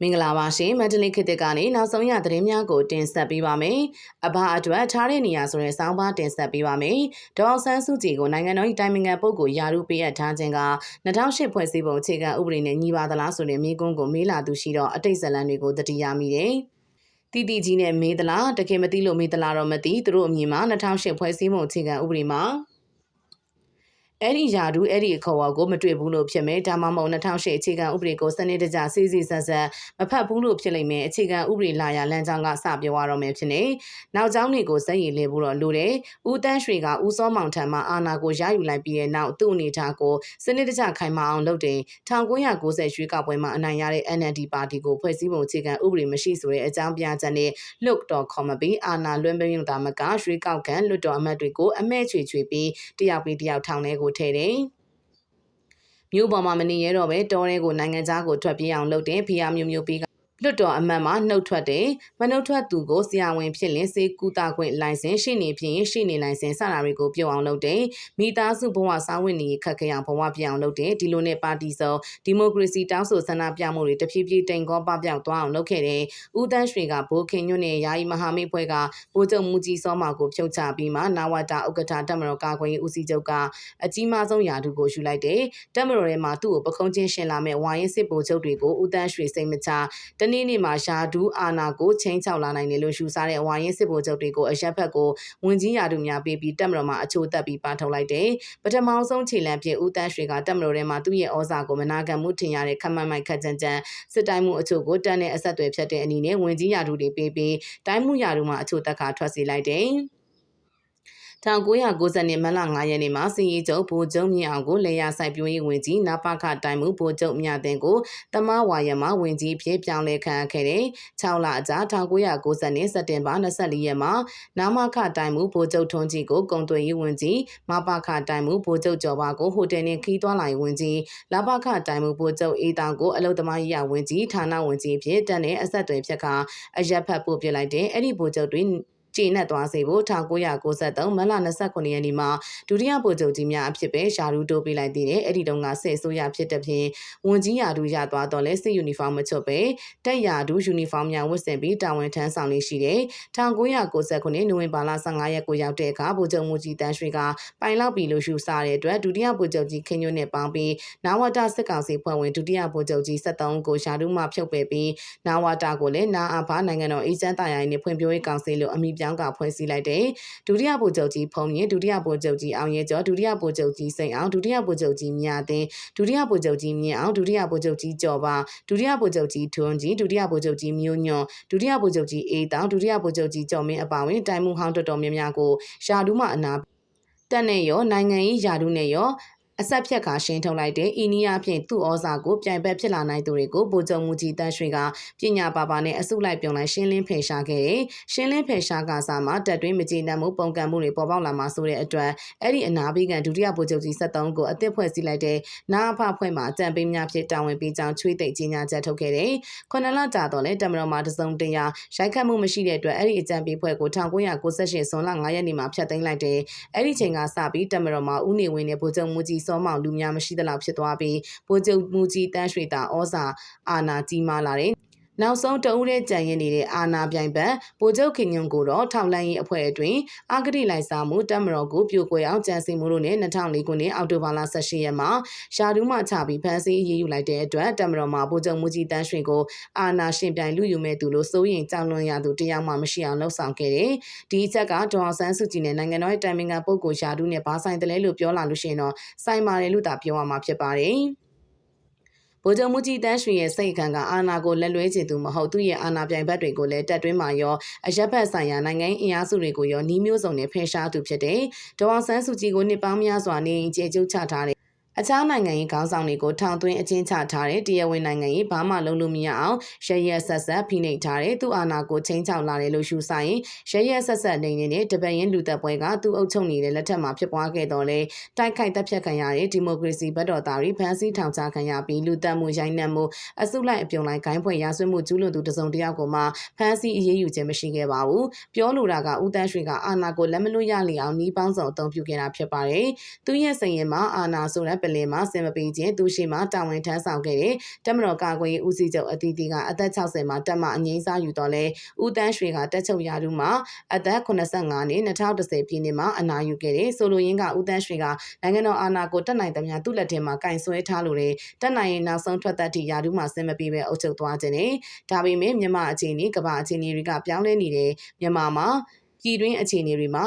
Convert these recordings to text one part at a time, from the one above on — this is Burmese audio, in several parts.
မင်္ဂလာပါရှင်မန္တလေးခေတ်သစ်ကနေနောက်ဆုံးရသတင်းများကိုတင်ဆက်ပေးပါမယ်။အဘအတွက်ထားတဲ့နေရာဆိုတဲ့စောင်းပါတင်ဆက်ပေးပါမယ်။ဒေါအောင်ဆန်းစုကြည်ကိုနိုင်ငံတော်၏တိုင်ပင်ခံပုဂ္ဂိုလ်ယာရုပေးအပ်ထားခြင်းက2008ဖွဲ့စည်းပုံအခြေခံဥပဒေနဲ့ညီပါသလားဆိုတဲ့မေးခွန်းကိုမေးလာသူရှိတော့အတိတ်ဇလန်တွေကိုတတိယမိတယ်။တီတီကြီးနဲ့မေးသလားတကယ်မသိလို့မေးသလားတော့မသိသူတို့အမြင်မှာ2008ဖွဲ့စည်းပုံအခြေခံဥပဒေမှာ အဲ့ဒီယာဒူအဲ့ဒီအခေါ်အဝါကိုမတွေ့ဘူးလို့ဖြစ်မယ်ဒါမှမဟုတ်2008အခြေခံဥပဒေကိုစနစ်တကျစီစီဆက်ဆက်မဖတ်ဘူးလို့ဖြစ်လိမ့်မယ်အခြေခံဥပဒေလာရလမ်းကြောင်းကစပြောရတော့မယ်ဖြစ်နေနောက်ကျောင်းတွေကိုစက်ရည်လဲဖို့တော့လိုတယ်ဦးတန်းရွှေကဦးစောမောင်ထံမှအာဏာကိုရယူလိုက်ပြီးတဲ့နောက်သူ့အနေထားကိုစနစ်တကျခိုင်မာအောင်လုပ်တယ်1990ရွေးကောက်ပွဲမှာအနိုင်ရတဲ့ NLD ပါတီကိုဖွဲ့စည်းပုံအခြေခံဥပဒေမရှိဆိုတဲ့အကြောင်းပြချက်နဲ့ look.com ပြီးအာဏာလွှမ်းပြုံတာမကရွေးကောက်ခံလွတ်တော်အမတ်တွေကိုအမဲချွေချွေပြီးတယောက်ပြီးတယောက်ထောင်ထဲကိုထည့်တယ်မြို့ပေါ်မှာမနေရတော့ပဲတောထဲကိုနိုင်ငံသားကိုထွက်ပြေးအောင်လုပ်တယ်ဖီယာမျိုးမျိုးပြီး လွတ်တော်အမတ်မှနှုတ်ထွက်တယ်မနှုတ်ထွက်သူကိုဆရာဝန်ဖြစ်ရင်စေကူတာခွင့်လိုင်စင်ရှိနေဖြစ်ရင်ရှိနေလိုင်စင်စတာတွေကိုပြုတ်အောင်လုပ်တယ်မိသားစုဘဝစားဝတ်နေခက်ခဲအောင်ဘဝပြအောင်လုပ်တယ်ဒီလိုနဲ့ပါတီစုံဒီမိုကရေစီတောင်းဆိုဆန္ဒပြမှုတွေတဖြည်းဖြည်းတိမ်ကောပပြောက်သွားအောင်လုပ်ခဲ့တယ်ဦးတန်းရွှေကဘိုးခင်ညွန့်နဲ့ယာယီမဟာမိတ်ဖွဲ့ကဗိုလ်ချုပ်မူကြီးစောမောင်ကိုဖြုတ်ချပြီးမှနာဝတာဥက္ကဋ္ဌတက်မတော်ကာကွယ်ရေးဦးစီးချုပ်ကအကြီးမားဆုံးယာတုကိုယူလိုက်တယ်တက်မတော်ထဲမှာသူ့ကိုပခုံးချင်းရှင်လာမဲ့ဝိုင်းရင်စစ်ဗိုလ်ချုပ်တွေကိုဦးတန်းရွှေစိတ်မချတနေ့နေ့မှာယာဒူးအာနာကိုချင်းချောက်လာနိုင်တယ်လို့ရှုစားတဲ့ဝါရင်စစ်ဗိုလ်ချုပ်တွေကိုအရက်ဖက်ကိုဝင်ကြီးယာဒူများပေးပြီးတက်မတော်မှာအချိုးတက်ပြီးပါထုတ်လိုက်တယ်။ပထမဆုံးခြေလံပြဦးတန်းရွှေကတက်မတော်ထဲမှာသူ့ရဲ့ဩဇာကိုမနာခံမှုထင်ရတဲ့ခမမိုက်ခက်ကြံကြံစစ်တိုင်းမှုအချို့ကိုတန်းနဲ့အဆက်အသွယ်ဖြတ်တဲ့အနေနဲ့ဝင်ကြီးယာဒူတွေပေးပြီးတိုင်းမှုယာဒူမှာအချို့တက်ခါထွက်စီလိုက်တယ်။ 1990နှစ်မလ9ရက်နေ့မှာစီရီချုပ်ဗိုလ်ချုပ်မြင့်အောင်ကိုလေယာစိုက်ပျိုးရေးဝင်ကြီးနပခတိုင်မှုဗိုလ်ချုပ်မြတ်တင်ကိုတမဝါရမဝင်ကြီးဖြစ်ပြောင်းလဲခံခဲ့တဲ့6လအကြာ1990နှစ်စက်တင်ဘာ24ရက်မှာနာမခတိုင်မှုဗိုလ်ချုပ်ထွန်းကြီးကိုကုံသွေးရေးဝင်ကြီးမပခတိုင်မှုဗိုလ်ချုပ်ကျော်ပါကိုဟိုတယ်နဲ့ခီးသွွားလာရေးဝင်ကြီးလပခတိုင်မှုဗိုလ်ချုပ်အေးတောင်ကိုအလုသမားရေးဝင်ကြီးဌာနဝင်ကြီးဖြစ်တက်တဲ့အဆက်အသွယ်ဖြတ်ကအရက်ဖတ်ပို့ပြလိုက်တဲ့အဲ့ဒီဗိုလ်ချုပ်တွေ ကျေနပ်သွားစေဖို့1993မလ29ရက်နေ့မှာဒုတိယဗိုလ်ချုပ်ကြီးများအဖြစ်ပဲယာရူတိုးပေးလိုက်သေးတယ်။အဲ့ဒီတုန်းကစစ်အစိုးရဖြစ်တဲ့ဖြင့်ဝန်ကြီးယာရူရသွားတော့လဲစစ်ယူနီဖောင်းမချွတ်ပဲတက်ယာရူယူနီဖောင်းများဝတ်ဆင်ပြီးတာဝန်ထမ်းဆောင်နေရှိတယ်။1999နိုဝင်ဘာလ15ရက်ကိုရောက်တဲ့အခါဗိုလ်ချုပ်မူကြီးတန်းရွှေကပိုင်လောက်ပြီလို့ရှုစားတဲ့အတွက်ဒုတိယဗိုလ်ချုပ်ကြီးခင်ညွန့်နဲ့ပေါင်းပြီးနာဝတာစစ်ကောင်စီဖွဲ့ဝင်ဒုတိယဗိုလ်ချုပ်ကြီး73ကိုယာရူမှဖြုတ်ပယ်ပြီးနာဝတာကိုလည်းနာအာဖာနိုင်ငံတော်အေဂျင့်တာရိုင်းနဲ့ဖွံ့ဖြိုးရေးကောင်စီလို့အမည်ပြောင်းကဖွဲ့စည်းလိုက်တဲ့ဒုတိယဗိုလ်ချုပ်ကြီးဖုံမြင့်ဒုတိယဗိုလ်ချုပ်ကြီးအောင်ရဲကျော်ဒုတိယဗိုလ်ချုပ်ကြီးစိန်အောင်ဒုတိယဗိုလ်ချုပ်ကြီးမြသင်းဒုတိယဗိုလ်ချုပ်ကြီးမြင့်အောင်ဒုတိယဗိုလ်ချုပ်ကြီးကျော်ပါဒုတိယဗိုလ်ချုပ်ကြီးထွန်းကြီးဒုတိယဗိုလ်ချုပ်ကြီးမျိုးညွန့်ဒုတိယဗိုလ်ချုပ်ကြီးအေးတောင်ဒုတိယဗိုလ်ချုပ်ကြီးကျော်မင်းအပါဝင်တိုင်မှုဟောင်းတော်တော်များများကိုရှာဒူးမှအနာတက်နဲ့ရောနိုင်ငံရေးယာဒူးနဲ့ရော အဆက်ဖြတ်ကရှင်းထုတ်လိုက်တဲ့ဤနီးယားဖြင့်သူ့ဩဇာကိုပြိုင်ဘက်ဖြစ်လာနိုင်သူတွေကိုဗိုလ်ချုပ်မူကြီးတန်းရွှေကပညာပါပါနဲ့အစုလိုက်ပြုံလိုက်ရှင်းလင်းဖယ်ရှားခဲ့တယ်။ရှင်းလင်းဖယ်ရှားကစားမှာတက်တွင်းမကျေနပ်မှုပုံကံမှုတွေပေါ်ပေါက်လာမှာဆိုတဲ့အတွက်အဲ့ဒီအနာဘိကန်ဒုတိယဗိုလ်ချုပ်ကြီး73ကိုအသစ်ဖွဲ့စည်းလိုက်တဲ့နာအဖဖွဲ့မှာအကြံပေးများဖြစ်တာဝန်ပေးကြောင်းချွေးသိပ်ကြီးညာချက်ထုတ်ခဲ့တယ်။ခုနှစ်လကြာတော့လဲတမတော်မှာတစုံတရာရိုက်ခတ်မှုမရှိတဲ့အတွက်အဲ့ဒီအကြံပေးဖွဲ့ကို1998ဇွန်လ9ရက်နေ့မှာဖျက်သိမ်းလိုက်တယ်။အဲ့ဒီချိန်ကစပြီးတမတော်မှာဦးနေဝင်းနဲ့ဗိုလ်ချုပ်မူကြီးစောမောင်လူများမရှိသလောက်ဖြစ်သွားပြီးဗိုလ်ချုပ်မူကြီးတန်းရွှေတာဩဇာအာဏာကြီးမားလာတယ် နောက်ဆုံးတဦးတဲ့ကြံရင်နေတဲ့အာနာပြိုင်ဘက်ဗိုလ်ချုပ်ခင်ညွန့်ကိုတော့ထောက်လန်းရေးအဖွဲ့အတွင်းအာဂတိလိုက်စားမှုတပ်မတော်ကိုပြိုကွယ်အောင်ကြံစည်မှုတို့နဲ့2004ခုနှစ်အောက်တိုဘာလ18ရက်မှာရှာဒူးမှချပြီးဖမ်းဆီးအရေးယူလိုက်တဲ့အတွက်တပ်မတော်မှဗိုလ်ချုပ်မူကြီးတန်းရွှင်ကိုအာနာရှင်ပြိုင်လူယူမဲ့သူလို့စိုးရင်ကြောက်လွန်ရသူတယောက်မှမရှိအောင်လှုပ်ဆောင်ခဲ့တယ်။ဒီအချက်ကဒေါ်ဆန်းစုကြည်နဲ့နိုင်ငံတော်တိုင်ပင်ခံပုဂ္ဂိုလ်ရှာဒူးနဲ့ဘာဆိုင်တယ်လဲလို့ပြောလာလို့ရှိရင်တော့ဆိုင်ပါတယ်လို့သာပြောရမှာဖြစ်ပါတယ်။ ဗိုလ်ချုပ်မူကြီးတန်းရွှေရဲ့စိတ်ခံကအာဏာကိုလက်လွဲချင်သူမဟုတ်သူ့ရဲ့အာဏာပြိုင်ဘက်တွေကိုလည်းတက်တွင်းမှာရောအရက်ဘက်ဆိုင်ရာနိုင်ငံအင်အားစုတွေကိုရောနှီးမျိုးစုံနဲ့ဖယ်ရှားသူဖြစ်တဲ့ဒေါ်အောင်ဆန်းစုကြည်ကိုနှစ်ပေါင်းများစွာနေကျေကျုပ်ချထားတဲ့ အခြားနိုင်ငံရေးခေါင်းဆောင်တွေကိုထောင်သွင်းအကျဉ်းချထားတဲ့တရားဝင်နိုင်ငံရေးဘာမှလုံးလို့မရအောင်ရရဆက်ဆက်ဖိနှိပ်ထားတဲ့သူအာဏာကိုချိန်ချောက်လာတယ်လို့ရှုဆိုင်ရရဆက်ဆက်နေနေတဲ့တပန်ရင်လူသက်ပွဲကသူအုပ်ချုပ်နေတဲ့လက်ထက်မှာဖြစ်ပွားခဲ့တော့လေတိုက်ခိုက်တပ်ဖြတ်ခံရတဲ့ဒီမိုကရေစီဘက်တော်သားတွေဖမ်းဆီးထောင်ချခံရပြီးလူသက်မှုရိုင်းနှက်မှုအစုလိုက်အပြုံလိုက်ဂိုင်းဖွဲ့ရာဆွေးမှုကျူးလွန်သူတစုံတယောက်ကိုမှဖမ်းဆီးအရေးယူခြင်းမရှိခဲ့ပါဘူးပြောလိုတာကဦးတန်းရွှေကအာဏာကိုလက်မလွတ်ရလျောက်နှီးပေါင်းစုံအသုံးပြုခဲ့တာဖြစ်ပါတယ်သူရဲ့စိန်ရင်မှာအာဏာဆိုတဲ့လင်မှာဆင်မပေးခြင်းသူရှိမှတာဝန်ထမ်းဆောင်ခဲ့တဲ့တမတော်ကာကွယ်ရေးဦးစီးချုပ်အတီးတီကအသက်60မှာတက်မှအငိမ့်စားယူတော့လဲဦးတန်းရွှေကတက်ချုပ်ရာထူးမှာအသက်85နှစ်2010ပြည်နှစ်မှာအနာယူခဲ့တဲ့ဆိုလိုရင်းကဦးတန်းရွှေကနိုင်ငံတော်အာဏာကိုတက်နိုင်သမျှသူ့လက်ထဲမှာကင်ဆွဲထားလို့တဲ့တက်နိုင်ရင်နောက်ဆုံးထွက်သက်ထိရာထူးမှာဆင်မပေးပဲအုပ်ချုပ်သွားခြင်းနဲ့ဒါပေမဲ့မြန်မာအခြေအနေကမ္ဘာအခြေအနေတွေကပြောင်းလဲနေတယ်မြန်မာမှာပြည်တွင်းအခြေအနေတွေမှာ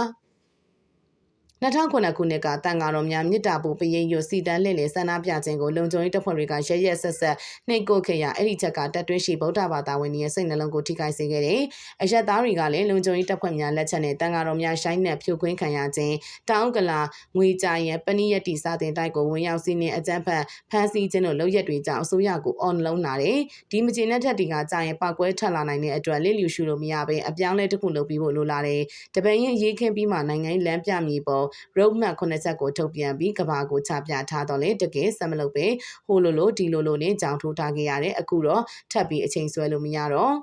2009ခုနှစ်ကတန်ဃာတော်များမြစ်တာပူပရင်ရွစီတန်းလင့်လေဆန္ဒပြခြင်းကိုလုံခြုံရေးတပ်ဖွဲ့တွေကရရက်ဆက်ဆက်နှိပ်ကွပ်ခဲ့ရအဲ့ဒီချက်ကတက်တွင်းရှိဗုဒ္ဓဘာသာဝင်တွေရဲ့စိတ်နှလုံးကိုထိခိုက်စေခဲ့တယ်။အရက်သားတွေကလည်းလုံခြုံရေးတပ်ဖွဲ့များလက်ချက်နဲ့တန်ဃာတော်များရှိုင်းနဲ့ဖြိုခွင်းခံရခြင်းတောင်ကလာငွေကြရန်ပဏိယတိစာတင်တိုက်ကိုဝင်ရောက်စီးနှင်အကြမ်းဖက်ဖမ်းဆီးခြင်းတို့လုပ်ရက်တွေကြောင့်အစိုးရကိုအွန်လုံးလာတယ်။ဒီမကျေနပ်ချက်တွေကကြာရင်ပောက်ကွဲထက်လာနိုင်တဲ့အတွက်လစ်လျူရှုလို့မရဘဲအပြောင်းလဲတစ်ခုလုပ်ပြီးဖို့လိုလာတယ်။တပင်ရင်ရေးခင်းပြီးမှနိုင်ငံလမ်းပြမြေပေါ် road map 9ချက်ကိုထုတ်ပြန်ပြီးကဘာကိုချပြထားတော့လေတကယ်ဆက်မလုပ်ပဲဟိုလိုလိုဒီလိုလိုနဲ့ကြောင်ထိုးထားခဲ့ရတယ်အခုတော့ထပ်ပြီးအချိန်ဆွဲလို့မရတော့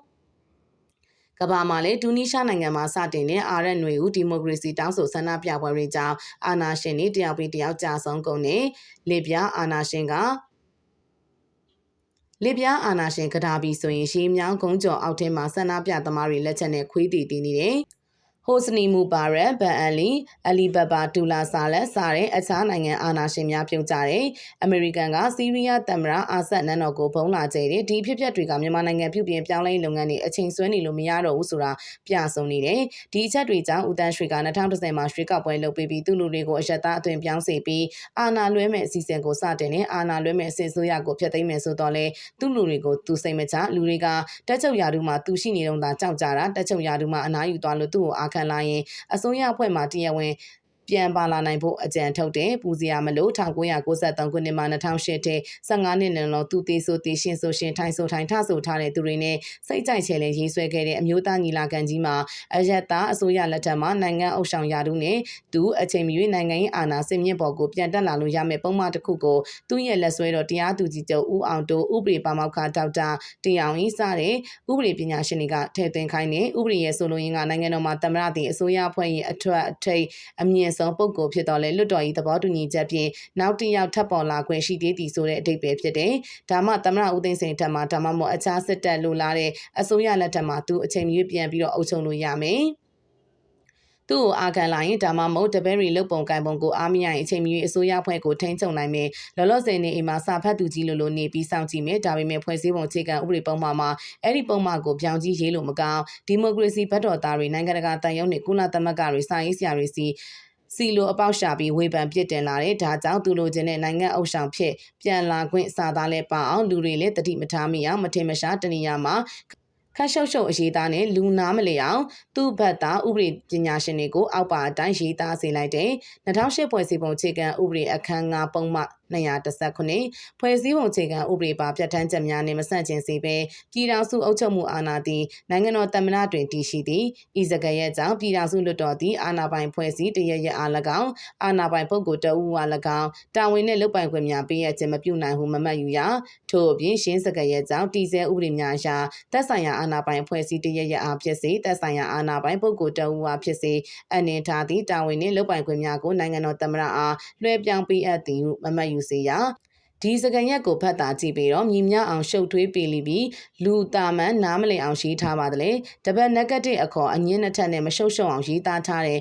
ကဘာမှာလည်းတူနီးရှားနိုင်ငံမှာစတင်တဲ့အာရက်ຫນွေဦးဒီမိုကရေစီတောင်းဆိုဆန္ဒပြပွဲတွေကြောင့်အာနာရှင်တွေတယောက်ပြီးတယောက်ကြာဆုံးကုန်နေလေပြားအာနာရှင်ကလေပြားအာနာရှင်ကဒါဘီဆိုရင်ရှေးမြောင်းကုန်းကျော်အောက်ထဲမှာဆန္ဒပြသမားတွေလက်ချက်နဲ့ခွေးတီတီနေတယ် ဟိုစနီမူပါရက်ဗန်အလီအလီဘဘာဒူလာဆာလက်စတဲ့အခြားနိုင်ငံအာဏာရှင်များပြုတ်ကြတယ်။အမေရိကန်ကစီးရီးယားသမ္မတအာဆတ်နန်တော်ကိုဖုံးလာကြတဲ့ဒီဖြစ်ပျက်တွေကမြန်မာနိုင်ငံပြုပြင်ပြောင်းလဲလုပ်ငန်းတွေအချိန်ဆွဲနေလို့မရတော့ဘူးဆိုတာပြဆုံးနေတယ်။ဒီအချက်တွေကြောင့်ဦးတန်းရွှေက2010မှာရွှေကောက်ပွဲလုပ်ပြီးပြီးသူလူတွေကိုအရက်သားအသွင်ပြောင်းစေပြီးအာဏာလွဲမဲ့အစီအစဉ်ကိုစတင်နေအာဏာလွဲမဲ့အစစ်ဆိုးရကိုဖျက်သိမ်းမယ်ဆိုတော့လေသူလူတွေကိုသူစိတ်မချလူတွေကတက်ချုပ်ရာထူးမှာသူရှိနေတော့တာကြောက်ကြတာတက်ချုပ်ရာထူးမှာအနားယူသွားလို့သူ့ကိုအာခံလာရင်အစိုးရအဖွဲ့မှတရားဝင် ပြန်ပါလာနိုင်ဖို့အကြံထုတ်တယ်ပူစရာမလို့1993ခုနှစ်မှာ2008ထဲ15နှစ်နဲ့လုံးသူသေးဆိုသေးရှင်ဆိုရှင်ထိုင်ဆိုထိုင်ထဆိုထားတဲ့သူတွေနဲ့စိတ်ကြိုက်ချဲလဲရေးဆွဲခဲ့တဲ့အမျိုးသားညီလာခံကြီးမှာအယက်သားအစိုးရလက်ထက်မှာနိုင်ငံအုပ်ဆောင်ရာထူးနဲ့သူအချိန်မီနိုင်ငံရေးအာဏာစင်မြင့်ပေါ်ကိုပြန်တက်လာလို့ရမယ့်ပုံမှန်တစ်ခုကိုသူ့ရဲ့လက်ဆွဲတော်တရားသူကြီးချုပ်ဦးအောင်တိုးဥပဒေပါမောက္ခဒေါက်တာတင်အောင်ကြီးစတဲ့ဥပဒေပညာရှင်တွေကထည့်သွင်းခိုင်းနေဥပဒေရဲ့ဆိုလိုရင်းကနိုင်ငံတော်မှာသမ္မတတင်အစိုးရအဖွဲ့ရဲ့အထွတ်အထိပ်အမြင့်ဆုံးပုဂ္ဂိုလ်ဖြစ်တော်လဲလွတ်တော်ဤသဘောတူညီချက်ဖြင့်နောက်တစ်ယောက်ထပ်ပေါ်လာခွင့်ရှိသေးသည်ဆိုတဲ့အဓိပ္ပာယ်ဖြစ်တယ်။ဒါမှသမ္မတဦးသိန်းစိန်ထက်မှဒါမှမဟုတ်အခြားစစ်တပ်လိုလားတဲ့အစိုးရလက်ထက်မှာသူအချိန်မီပြန်ပြီးတော့အုပ်ချုပ်လို့ရမယ်။သူ့ကိုအာခံလာရင်ဒါမှမဟုတ်တပည့်ရီလုတ်ပုံကင်ပုံကိုအားမရရင်အချိန်မီအစိုးရဖွဲ့ကိုထိန်းချုပ်နိုင်မယ်လောလောဆယ်နေအိမ်မှာစာဖတ်သူကြီးလိုလိုနေပြီးစောင့်ကြည့်မယ်ဒါပေမဲ့ဖွဲ့စည်းပုံအခြေခံဥပဒေပုံမှန်မှာအဲ့ဒီပုံမှန်ကိုပြောင်းကြီးရေးလို့မကောင်းဒီမိုကရေစီဘက်တော်သားတွေနိုင်ငံတကာတန်ရုံးနဲ့ကုလသမဂ္ဂတွေစာရေးဆရာတွေစီ စီလိုအပေါက်ရှာပြီးဝေဖန်ပြစ်တင်လာတဲ့ဒါကြောင့်သူလိုချင်တဲ့နိုင်ငံအုပ်ဆောင်ဖြစ်ပြန်လာခွင့်စာသားလဲပါအောင်လူတွေလည်းတတိမထားမိအောင်မထင်မရှားတနေရာမှာခတ်ရှုပ်ရှုပ်အရေးသားနဲ့လူနာမလျအောင်သူ့ဘက်သားဥပဒေပညာရှင်တွေကိုအောက်ပါအတိုင်းရေးသားစေလိုက်တဲ့2008ဖွဲ့စည်းပုံအခြေခံဥပဒေအခန်း9ပုံမှ 219ဖွဲ့စည်းပုံအခြေခံဥပဒေပါပြဋ္ဌာန်းချက်များနှင့်မဆန့်ကျင်စေဘဲပြည်ထောင်စုအုပ်ချုပ်မှုအာဏာသည်နိုင်ငံတော်သမ္မတတွင်တည်ရှိသည်ဤစကားရဲ့ကြောင့်ပြည်ထောင်စုလွှတ်တော်သည်အာဏာပိုင်ဖွဲ့စည်းတရရအား၎င်းအာဏာပိုင်ပုဂ္ဂိုလ်တဦးအား၎င်းတာဝန်နှင့်လုပ်ပိုင်ခွင့်များပေးရခြင်းမပြုနိုင်ဟုမမှတ်ယူရထို့အပြင်ရှင်းစကားရဲ့ကြောင့်တည်ဆဲဥပဒေများအရာသက်ဆိုင်ရာအာဏာပိုင်ဖွဲ့စည်းတရရအားဖြစ်စေသက်ဆိုင်ရာအာဏာပိုင်ပုဂ္ဂိုလ်တဦးအားဖြစ်စေအနေထားသည့်တာဝန်နှင့်လုပ်ပိုင်ခွင့်များကိုနိုင်ငံတော်သမ္မတအားလွှဲပြောင်းပေးအပ်သည်ဟုမမှတ်ယူစေရဒီစကန်ရက်ကိုဖတ်တာကြည့်ပြီးတော့မြင်မြအောင်ရှုပ်ထွေးပေးလိပြီးလူတာမန်နားမလည်အောင်ရေးထားပါတယ်လေတပတ် negative အခေါ်အငင်းနှစ်ထပ်နဲ့မရှုပ်ရှုပ်အောင်ရေးသားထားတဲ့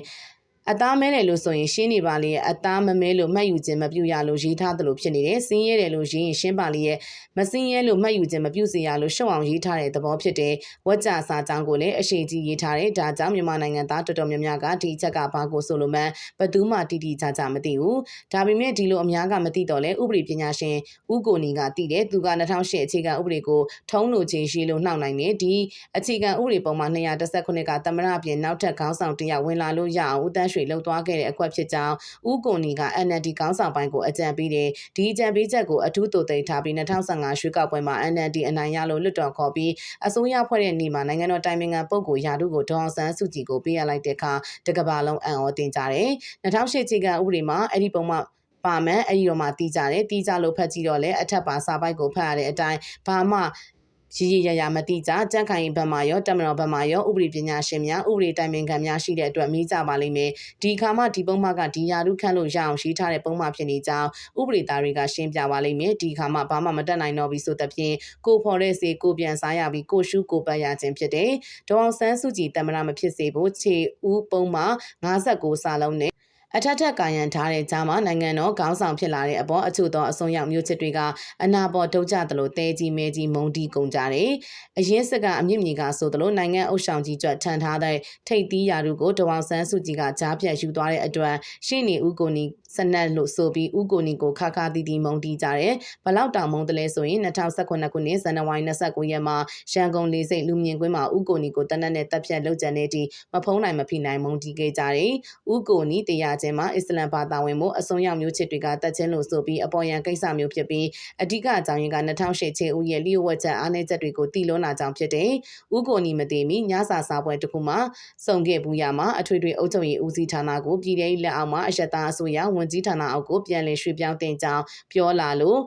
အသားမဲတယ်လို့ဆိုရင်ရှင်းနေပါလေရဲ့အသားမမဲလို့မှတ်ယူခြင်းမပြုရလို့ရေးထားတယ်လို့ဖြစ်နေတယ်စင်းရဲတယ်လို့ရေးရင်ရှင်းပါလေရဲ့မစင်းရဲလို့မှတ်ယူခြင်းမပြုစေရလို့ရှုံအောင်ရေးထားတဲ့သဘောဖြစ်တယ်ဝက်ကြစာကြောင်းကိုလည်းအရှိကြီးရေးထားတယ်ဒါကြောင့်မြန်မာနိုင်ငံသားတော်တော်များများကဒီချက်ကဘာကိုဆိုလိုမှန်းဘသူမှတိတိကျကျမသိဘူးဒါပေမဲ့ဒီလိုအများကမသိတော့လဲဥပဒေပညာရှင်ဦးကိုနီကသိတယ်သူက2008အခြေခံဥပဒေကိုထုံးလို့ချင်းရှိလို့နှောက်နိုင်တယ်ဒီအခြေခံဥပဒေပုံမှာ219ကသမရပြင်နောက်ထပ်ခေါင်းဆောင်တယောက်ဝင်လာလို့ရအောင်ဦးတန်းရွှေလှုပ်သွားခဲ့တဲ့အကွက်ဖြစ်ကြောင်းဦးကိုနီက NLD ကောင်းဆောင်ပိုင်းကိုအကြံပေးတယ်ဒီအကြံပေးချက်ကိုအထူးတူသိမ်းထားပြီး2015ရွေးကောက်ပွဲမှာ NLD အနိုင်ရလို့လွတ်တော်ခေါ်ပြီးအစိုးရဖွဲ့တဲ့နေ့မှာနိုင်ငံတော်တိုင်ပင်ခံပုဂ္ဂိုလ်ယာတုကိုဒေါအောင်ဆန်းစုကြည်ကိုပေးရလိုက်တဲ့အခါတကဘာလုံးအံ့ဩတင်ကြတယ်2008ခြေကဥပဒေမှာအဲ့ဒီပုံမှာပါမယ်အဲ့ဒီတော့မှတီးကြတယ်တီးကြလို့ဖတ်ကြည့်တော့လေအထက်ပါစာပိုက်ကိုဖတ်ရတဲ့အတိုင်းဘာမှ ရည်ရည်ရရမတိကြကြက်ခိုင်ဘက်မှရောတမတော်ဘက်မှရောဥပဒေပညာရှင်များဥပဒေတိုင်ပင်ခံများရှိတဲ့အတွက်မိကြပါလိမ့်မယ်ဒီခါမှဒီပုံမှကဒီယာရုခန့်လို့ရအောင်ရှိထားတဲ့ပုံမှဖြစ်နေကြောင်းဥပဒေသားတွေကရှင်းပြပါလိမ့်မယ်ဒီခါမှဘာမှမတက်နိုင်တော့ဘူးဆိုတဲ့ဖြင့်ကိုဖော်တဲ့စေကိုပြန်စားရပြီးကိုရှုကိုပတ်ရခြင်းဖြစ်တယ်ဒေါအောင်ဆန်းစုကြည်တမရမဖြစ်စေဖို့ခြေဦးပုံမှ59စာလုံးနဲ့ အထက်ထက်ကာယံထားတဲ့ကြားမှာနိုင်ငံတော်ခေါင်းဆောင်ဖြစ်လာတဲ့အပေါ်အချို့သောအစွန်းရောက်မျိုးချစ်တွေကအနာပေါ်ဒုတ်ကြသလိုတဲကြီးမဲကြီးမုံတီကုန်ကြတယ်။အရင်စကအမြင့်မြေကဆိုသလိုနိုင်ငံအုပ်ဆောင်ကြီးကျွတ်ထန်ထားတဲ့ထိတ်သီးရာတို့ကိုတဝအောင်ဆန်းစုကြည်ကကြားပြတ်ယူသွားတဲ့အတွက်ရှင်းနေဦးကိုနီစနက်လို့ဆိုပြီးဦးကိုနီကိုခါခါတီတီမုံတီကြတယ်။ဘလောက်တောင်မုံတလဲဆိုရင်2019ခုနှစ်ဇန်နဝါရီ29ရက်မှာရန်ကုန်လေစိတ်လူမြင့်ကွင်းမှာဦးကိုနီကိုတနက်နဲ့တပ်ဖြတ်လုပ်ကြတဲ့အထိမဖုံးနိုင်မဖိနိုင်မုံတီခဲ့ကြတယ်။ဦးကိုနီတရားချင်းမှာအစ္စလမ်ဘာသာဝင်မှုအစွန်းရောက်မျိုးချစ်တွေကတက်ချင်းလို့ဆိုပြီးအပေါ်ယံကိစ္စမျိုးဖြစ်ပြီးအဓိကအကြောင်းရင်းက2008ချေဦးရဲ့လျှို့ဝှက်ချက်အားနည်းချက်တွေကိုတီလွန်းလာကြောင်းဖြစ်တယ်။ဦးကိုနီမသိမီညစာစာပွဲတစ်ခုမှာစုံခဲ့ဘူးရမှာအထွေထွေအုပ်ချုပ်ရေးဦးစီးဌာနကိုပြည်ထောင်လက်အောက်မှာအယက်သားအစိုးရဝန်ကြီးဌာနအောက်ကိုပြန်လည်ရွှေ့ပြောင်းတင်ကြောင်းပြောလာလို့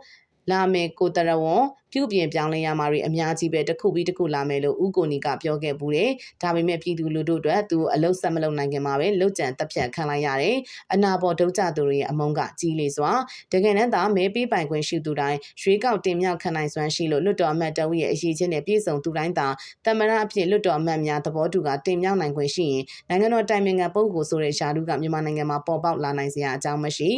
လာမယ်ကိုတရဝွန် ပြုပြင်ပြောင်းလဲရမှာတွေအများကြီးပဲတစ်ခုပြီးတစ်ခုလာမယ်လို့ဦးကိုနီကပြောခဲ့ဘူးတယ်။ဒါပေမဲ့ပြည်သူလူထုအတွက်သူအလုတ်ဆက်မလုပ်နိုင်ခင်မှာပဲလုတ်ကြံတက်ဖြတ်ခံလိုက်ရတယ်။အနာပေါ်ဒုတ်ကြသူတွေရဲ့အမုန်းကကြီးလေစွာတကယ်တမ်းသာမဲပေးပိုင်ခွင့်ရှိသူတိုင်းရွေးကောက်တင်မြှောက်ခံနိုင်စွမ်းရှိလို့လွတ်တော်အမတ်တအုပ်ရဲ့အရေးချင်းနဲ့ပြည်စုံသူတိုင်းသာတမရအဖြစ်လွတ်တော်အမတ်များသဘောတူကတင်မြှောက်နိုင်ခွင့်ရှိရင်နိုင်ငံတော်တိုင်ပင်ခံပုဂ္ဂိုလ်ဆိုတဲ့ရှာလူကမြန်မာနိုင်ငံမှာပေါ်ပေါက်လာနိုင်စရာအကြောင်းမရှိ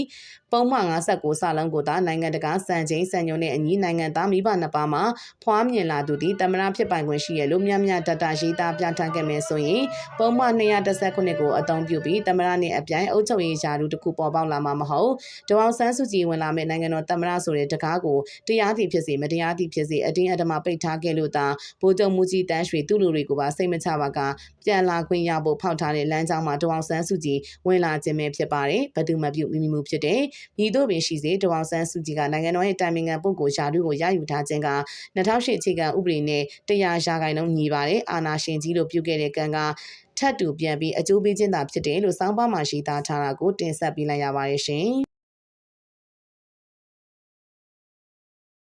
ပုံမှန်59စာလုံးကိုသာနိုင်ငံတကာစံချိန်စံညွှန်းနဲ့အညီနိုင်ငံသားမိဘနှစ်ပါးမှာဖွားမြင်လာသူသည်တမရဖြစ်ပိုင်ခွင့်ရှိရလို့မြတ်မြတ်တတရေးသားပြဋ္ဌာန်းခဲ့မယ်ဆိုရင်ပုံမှန်219ကိုအသုံးပြုပြီးတမရနဲ့အပြိုင်အုပ်ချုပ်ရေးယာလူတစ်ခုပေါ်ပေါက်လာမှာမဟုတ်ဒေါအောင်ဆန်းစုကြည်ဝင်လာမဲ့နိုင်ငံတော်တမရဆိုတဲ့တကားကိုတရားသည်ဖြစ်စေမတရားသည်ဖြစ်စေအတင်းအဓမ္မပိတ်ထားခဲ့လို့သာဗိုလ်ချုပ်မူကြီးတန်းရွှေသူ့လူတွေကိုပါစိတ်မချပါကပြန်လာခွင့်ရဖို့ဖောက်ထားတဲ့လမ်းကြောင်းမှာဒေါအောင်ဆန်းစုကြည်ဝင်လာခြင်းပဲဖြစ်ပါတယ်ဘသူမပြုမိမိမှုဖြစ်တယ်ညီတို့ပင်ရှိစေဒေါအောင်ဆန်းစုကြည်ကနိုင်ငံတော်ရဲ့တိုင်ပင်ခံပုဂ္ဂိုလ်ယာလူကိုရယူထားခြင်းက2008အခြေခံဥပဒေနဲ့တရားရာခိုင်နှုန်းညီပါတယ်အာနာရှင်ကြီးလို့ပြုခဲ့တဲ့ကံကထပ်တူပြန်ပြီးအကျိုးပေးခြင်းသာဖြစ်တယ်လို့စောင်းပါမှာရှိသားထားတာကိုတင်ဆက်ပေးလိုက်ရပါတယ်ရှင်